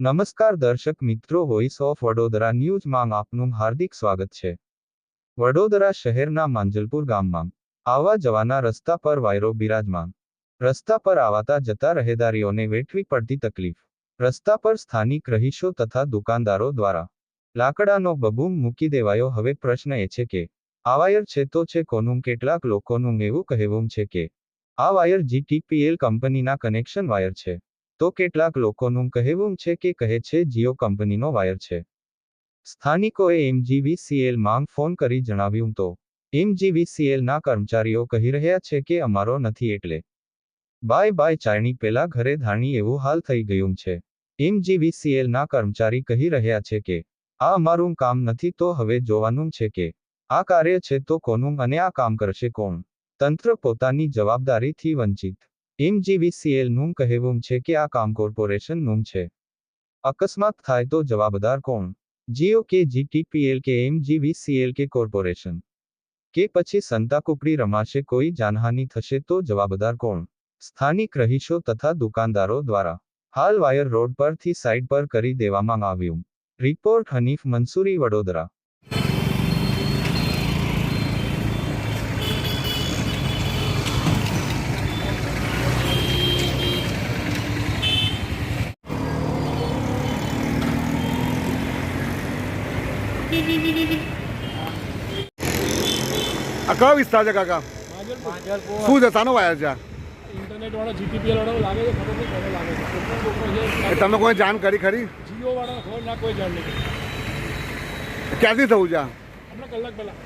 નમસ્કાર દર્શક મિત્રો વોઇસ ઓફ વડોદરા ન્યૂઝમાં આપનું હાર્દિક સ્વાગત છે. વડોદરા શહેરના માંજલપુર ગામમાં આવવા જવાના રસ્તા પર વાયરો બિરાજમાન. રસ્તા પર આવાતા જતા રહેદારીઓને વેઠવી પડતી તકલીફ. રસ્તા પર સ્થાનિક રહીશો તથા દુકાનદારો દ્વારા લાકડાનો બબૂમ મૂકી દેવાયો. હવે પ્રશ્ન એ છે કે, આ વાયર છે તો છે કોનું? કેટલાક લોકોનું એવું કહેવું છે કે, આ વાયર જીટીપીએલ કંપનીના કનેક્શન વાયર છે. તો કેટલાક લોકોનું કહેવું છે કે કહે છે જીઓ કંપનીનો વાયર છે. સ્થાનિકોએ એમજીવીસીએલ માંગ ફોન કરી જણાવ્યું તો એમજીવીસીએલના કર્મચારીઓ કહી રહ્યા છે કે અમારો નથી એટલે. બાય બાય ચાયણી પેલા ઘરે ધાણી એવું હાલ થઈ ગયું છે. એમજીવીસીએલના કર્મચારી કહી રહ્યા છે કે, આ અમારું કામ નથી તો હવે જોવાનું છે કે, આ કાર્ય છે તો કોનું અને આ કામ કરશે કોણ તંત્ર પોતાની જવાબદારીથી વંચિત એમજીવીસીએલનું કહેવું છે કે આ કામ કોર્પોરેશનનું છે. અકસ્માત થાય તો જવાબદાર કોણ? જીઓ કે જીટીપીએલ કે એમજીવીસીએલ કે કોર્પોરેશન? કે પછી સંતાકુકડી રમાશે કોઈ જાનહાનિ થશે તો જવાબદાર કોણ? સ્થાનિક રહીશો તથા દુકાનદારો દ્વારા હાલ વાયર રોડ પરથી સાઇડ પર કરી દેવામાં આવ્યું. રિપોર્ટ હનીફ મંસૂરી, વડોદરા. આ કયો વિસ્તાર છે કાકા? શું છે? સાનો વાયર છે? ઇન્ટરનેટ વાળો જીટીપીએલ વાળો લાગે છે? ખબર નહીં કોને લાગે છે. તમે કોઈ જાણ કરી ખરી? જીઓ વાળા ખબર ના કોઈ જાણ નહીં ક્યાંથી થવું છે? હમણાં કલાક પહેલા.